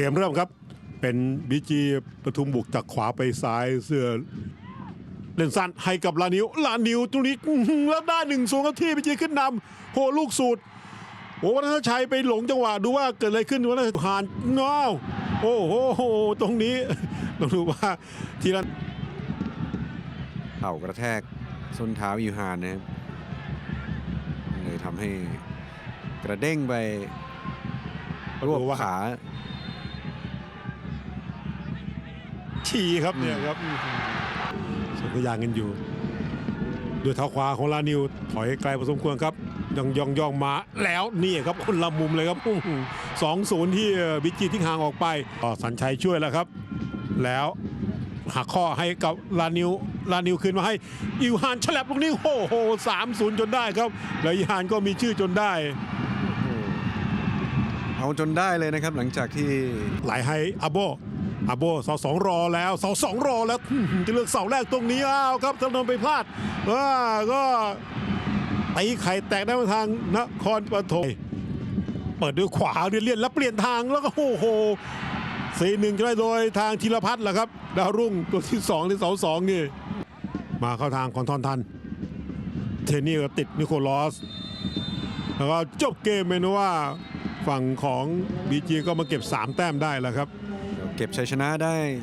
เกมเริ่มครับ เป็นบีจีปทุมบุกจากขวาไปซ้ายเสื้อเล่นสั้นให้กับลานิวลานิวตรงนี้อื้อหือแล้วได้หนึ่งสูงกับที่บีจีขึ้นนำโหลูกสูตรโอ้วัฒนชัยไปหลงจังหวะดูว่าเกิดอะไรขึ้นวัฒนชัยผ่านง้าวโอ้โหตรงนี้ต้องดูว่าทีละเข่ากระแทกส้นเท้ายูฮานนะครับเลยทำให้กระเด้งไปรวบดูว่าขา ฉี่ครับเนี่ยครับอื้อหือส่งตัวอย่างกันอยู่ ด้วยเท้าขวาของลานิวถอยไกลพอสมควรครับย่องย่องย่องมาแล้วนี่ครับคนละมุมเลยครับสองศูนย์ที่บิจิทิ้งห่างออกไปก็สัญชัยช่วยแล้วครับ แล้วหักข้อให้กับลานิวลานิวคืนมาให้อิวฮานฉลับลูกนี้โอ้โหสามศูนย์จนได้ครับ แล้วอิวฮานก็มีชื่อจนได้เอาจนได้เลยนะครับหลังจากที่ไหลให้อาโบ อาโบเสาสองรอแล้วเสาสองรอแล้วจะเลือกเสาแรกตรงนี้อ้าวครับจำนวนไปพลาดว่าก็ตีไข่แตกได้มาทางนครปฐมเปิดด้วยขวาเรียนเลียนแล้วเปลี่ยนทางแล้วก็โอ้โหสี่หนึ่งจะได้โดยทางธีรพัฒน์แหละครับ ดาวรุ่งตัวที่สองที่เสาสองนี่ มาเข้าทางของทอนทัน เทนี่ก็ติดนิโคลัสแล้วก็จบเกมเมนว่า ฝั่งของบีจีก็มาเก็บ 3 แต้มได้แล้วครับ เก็บชัยชนะได้